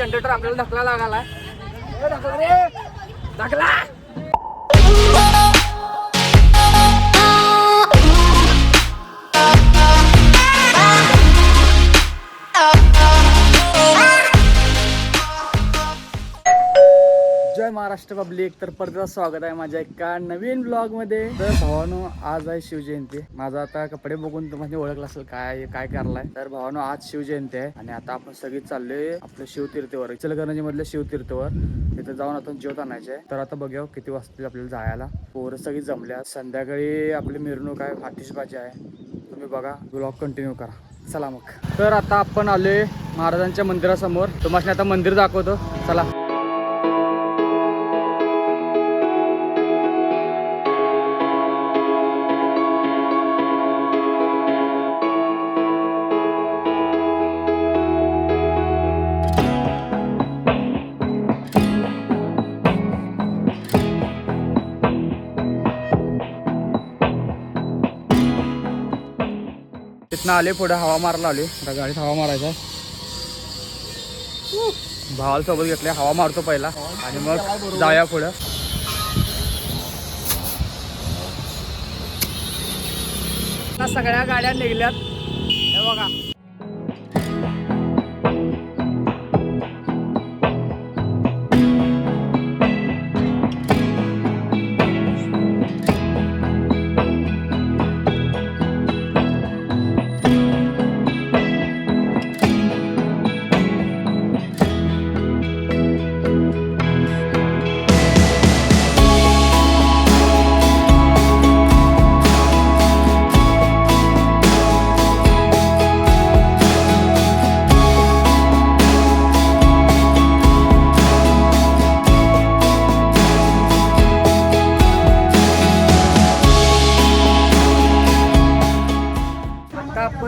Generator आपल्याला ढकला लागला ए, ढकला Maharashtra public तर परत स्वागत आहे माझ्या एका नवीन ब्लॉगमध्ये. तर भावानो आज आहे शिवजयंती. माझा आता कपडे बघून तुम्हाला ओळखलं असेल काय काय करलाय. तर भावानो आज शिवजयंती आहे आणि आता आपण सगळी चाललोय आपलं शिवतीर्थवर इचलकरंजी मधल्या शिवतीर्थवर. तिथे जाऊन आता जेवत आणायचे तर आता बघूया किती वाजतील आपल्याला जायला. पोरं सगळी जमल्या. संध्याकाळी आपली मिरवणूक आहे आतिषबाजी आहे. तुम्ही बघा ब्लॉग कंटिन्यू करा. चला मग. तर आता आपण आलोय महाराजांच्या मंदिरासमोर. तुम्हाला आता मंदिर दाखवतो. चला. इथनं आले पुढे हवा मारायला आले आता गाडीत हवा मारायचा भावाला सोबत घेतले हवा मारतो पहिला. आणि मग जाऊया पुढं. सगळ्या गाड्या निघल्यात. हे बघा.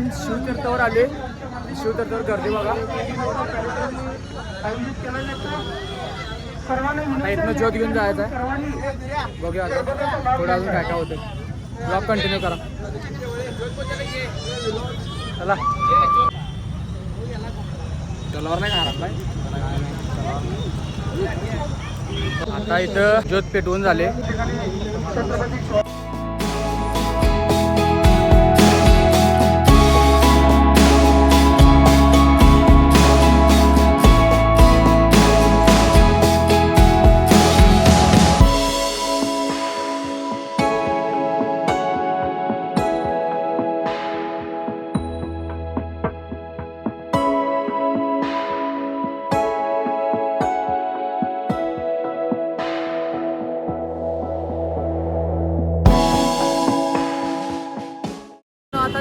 आपण शिवतीर्थावर आले शिवतीर्थावर गर्दी बघा. इथनं ज्योत घेऊन जायचं आहे. बघूया आता. थोडं अजून काय काय होतं ब्लॉग कंटिन्यू करा. चला. नाही खाणार नाही. आता इथं ज्योत पेटवून झाले.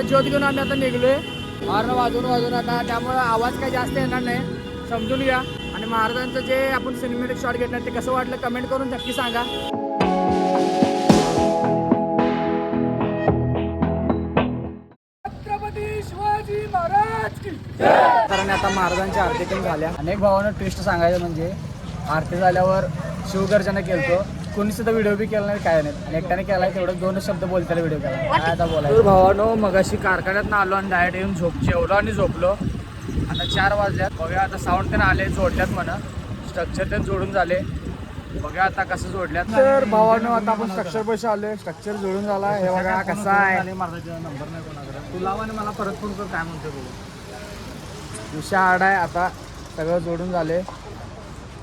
ज्योत घेऊन आम्ही आता निघलोय. हॉर्न वाजून वाजून आता. त्यामुळे आवाज काही जास्त येणार नाही. समजून घ्या. आणि महाराजांचं जे आपण सिनेमॅटिक शॉट घेतलं ते कसं वाटलं कमेंट करून नक्की सांगा. छत्रपती शिवाजी महाराज की कारण आता महाराजांच्या आरती पण झाल्या. अनेक भावानं ट्विस्ट सांगायचं म्हणजे आरती झाल्यावर शिवगर्जना केलतो. कोणी सुद्धा व्हिडिओ बी केला नाही काय नाही. आणि एकट्याने केलाय तेवढं दोनच शब्द बोलताना व्हिडिओ केला. काय आता बोलायचं? भावानो मगाशी कारखान्यात आलो आणि डायरेक्ट येऊन झोप जेवलो आणि झोपलो. आता चार वाजल्यात. बघूया आता साऊंड त्यांना आले जोडल्यात म्हणा. स्ट्रक्चर त्यांनी जोडून झाले. बघा आता कसं जोडल्यात. तर भावानो आता आपण स्ट्रक्चर पैसे आले स्ट्रक्चर जोडून झाला हे बघा कसं आहे. नंबर नाही कोणाकडे. तू लाव आणि मला परत फोन कर काय म्हणतो बघू. विषय आड आहे. आता सगळं जोडून झाले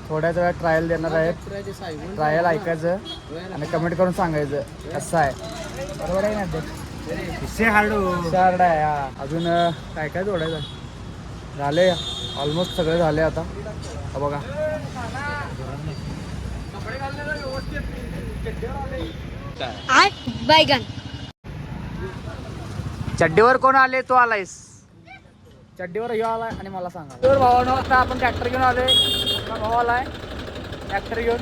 थोड्याच वेळात ट्रायल देणार आहेत. ट्रायल ऐकायचं आणि कमेंट करून सांगायचं. कसं आहे. बरोबर आहे ना हाडू चार्ड आहे हा. अजून काय काय जोडायचं? आहे? झाले ऑलमोस्ट सगळे झाले आता. हा बघा. आय बैगन चड्डीवर कोण आले तू आलायस? चड्डीवर ह्यो आलाय आणि मला सांगा. तर भावानो आता आपण ट्रॅक्टर घेऊन आलोय. हा भाऊ आलाय ट्रॅक्टर घेऊन.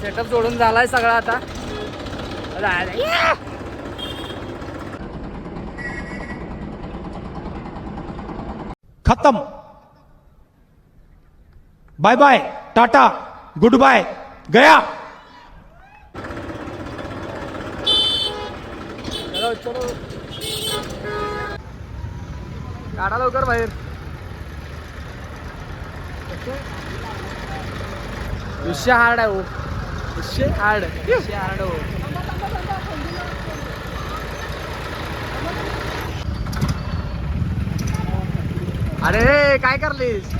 सेटअप जोडून झालाय सगळा आता! खत्म. Bye bye tata good bye गया. चलो चलो. काढा लवकर बाहेर. विषय हार्ड आहे विषय हार्ड. विषय हार्ड हो अरे काय करलीस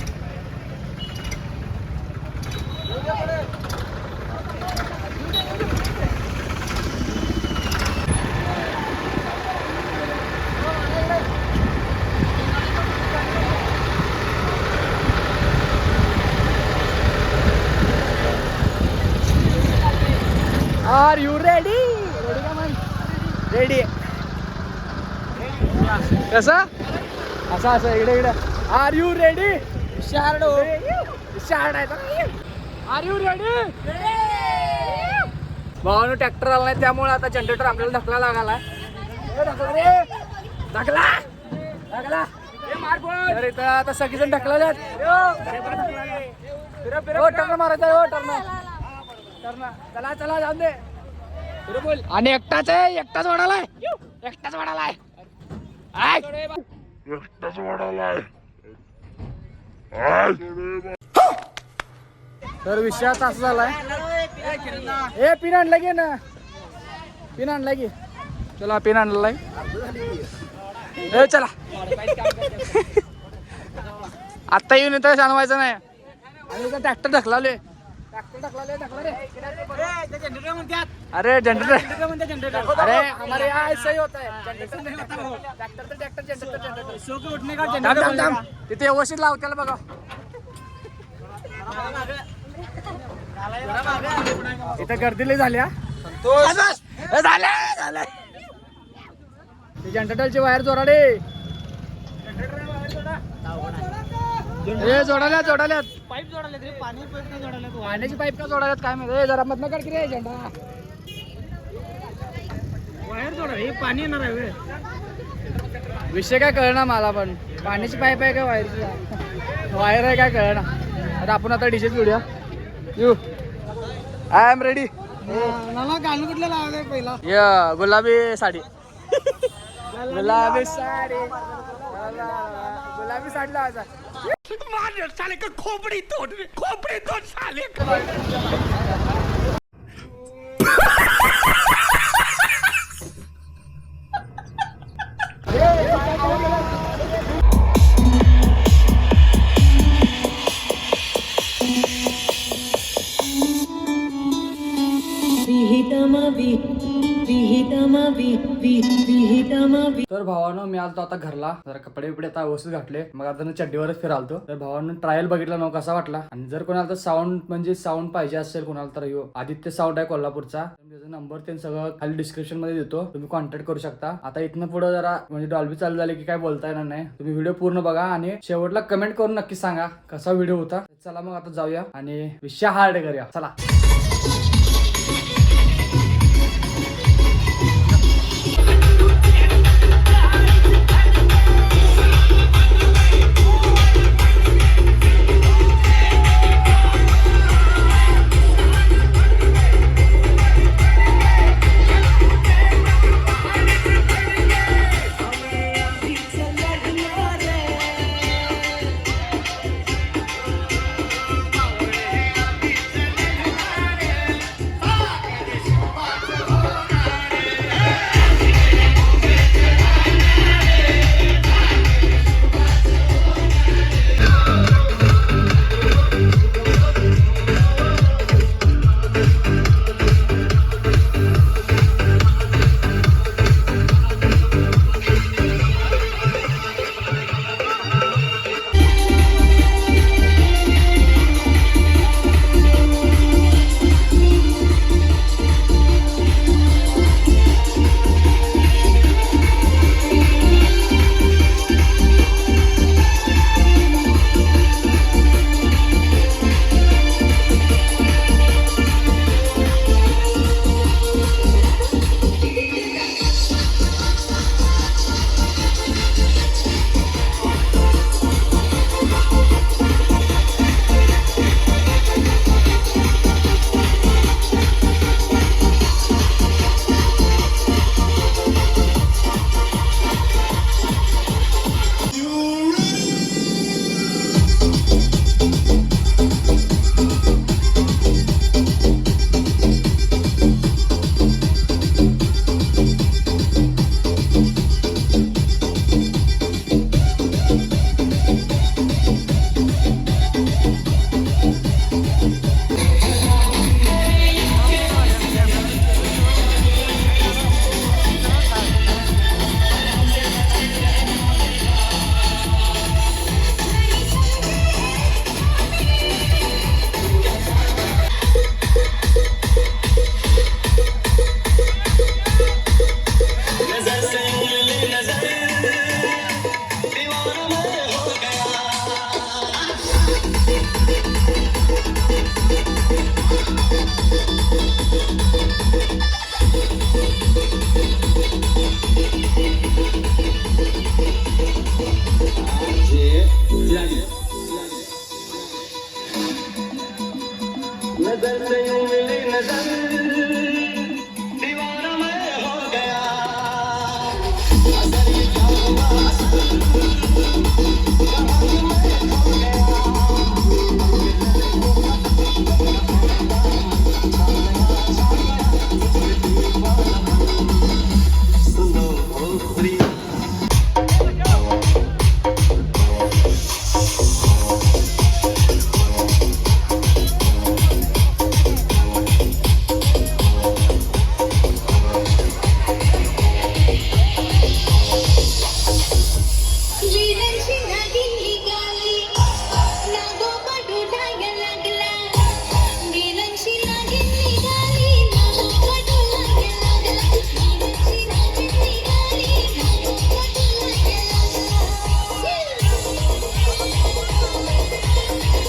आर यू रेडी रेडी का मग रेडी कसं? असं असं इकडे इकडे. आर यू रेडी शार्ड शार्ड आहे आर यू रेडी भावानं ट्रॅक्टर आला नाही त्यामुळे आता जनरेटर आपल्याला ढकला लागला ढकला रे. ढकला. ढकला. तर आता सगळीजण ढकला हो टर्न मारायचा हो टर्न टर्न चला चला जाऊन दे. आणि एकटाच आहे एकटाच वाढालाय एकटाच वाढालाय आय. तर विषय आता असं झालाय. ए पिन आणला घे ना. पिन आणला घे चला पिन आणलाय ए चला. आत्ता येऊन इथं सांगवायचं नाही. ट्रॅक्टर ढकलावले अरे जनरेटर अरे हमारे यहाँ ऐसा ही होता है. जनरेटर नहीं होता हो. ट्रॅक्टर ट्रॅक्टर जनरेटर जनरेटर शो के उठने का. तिथे व्यवस्थित लाव त्याला बघा इथं गर्दीला झाल्या ते जनरेटरची वायर जोडाडे ए जोडाल्या जोडाल्यात पाईप जोडले तरी पाणी पाईप जोडले तू पाण्याची पाईप का जोडाल्यात काय माहिती? जरा मधनं काढ की रे झेंडा. वायर जोडा हे पाणी येणार आहे. विषय काय कळना मला पण पाण्याची पाईप आहे का वायरची वायर आहे काय कळना. आता आपण आता डिशेस घेऊया. यू आय एम रेडी मला गाणं कुठलं लावायचं आहे पहिला? या गुलाबी साडी. गुलाबी साडी. गुलाबी साडी लावायचा साले का खोपड़ी तोड़ खोपड़ी तोड़ साले. तर भावानं मी आलतो आता घरला. जरा कपडे बिपडे आता व्यवस्थित घातले. मग आता चड्डीवरच फिरालतो. तर भावानं ट्रायल बघितला ना हो, कसा वाटला? आणि जर कोणाला तर साऊंड म्हणजे साऊंड पाहिजे असेल कोणाला तर यो आदित्य साऊंड आहे कोल्हापूरचा. त्याचा नंबर ते सगळं खाली डिस्क्रिप्शनमध्ये देतो. तुम्ही कॉन्टॅक्ट करू शकता. आता इथनं पुढे जरा म्हणजे डॉल्बी चालू झाली की काय बोलता येणार नाही. तुम्ही व्हिडिओ पूर्ण बघा आणि शेवटला कमेंट करून नक्की सांगा कसा व्हिडिओ होता. चला मग आता जाऊया आणि विषय हार्ड करूया. चला. Thank you.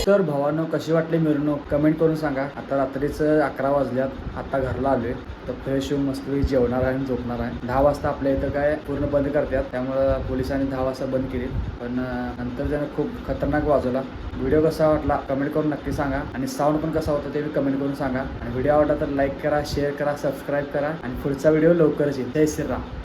तर भावानं कशी वाटली मिरवणूक? कमेंट करून सांगा. आता रात्रीच अकरा वाजल्यात. आता घरला आलोय. तर फ्रेश होऊन मस्त जेवणार आहे आणि झोपणार आहे. दहा वाजता आपल्या इथं काय पूर्ण बंद करतात. त्यामुळं पोलिसांनी दहा वाजता बंद केली पण नंतर त्यानं खूप खतरनाक वाजवला. व्हिडिओ कसा वाटला कमेंट करून नक्की सांगा. आणि साऊंड पण कसा होता ते मी कमेंट करून सांगा. आणि व्हिडिओ आवडला तर लाईक करा शेअर करा सबस्क्राईब करा. आणि पुढचा व्हिडिओ लवकरच येईल. जय श्रीराम.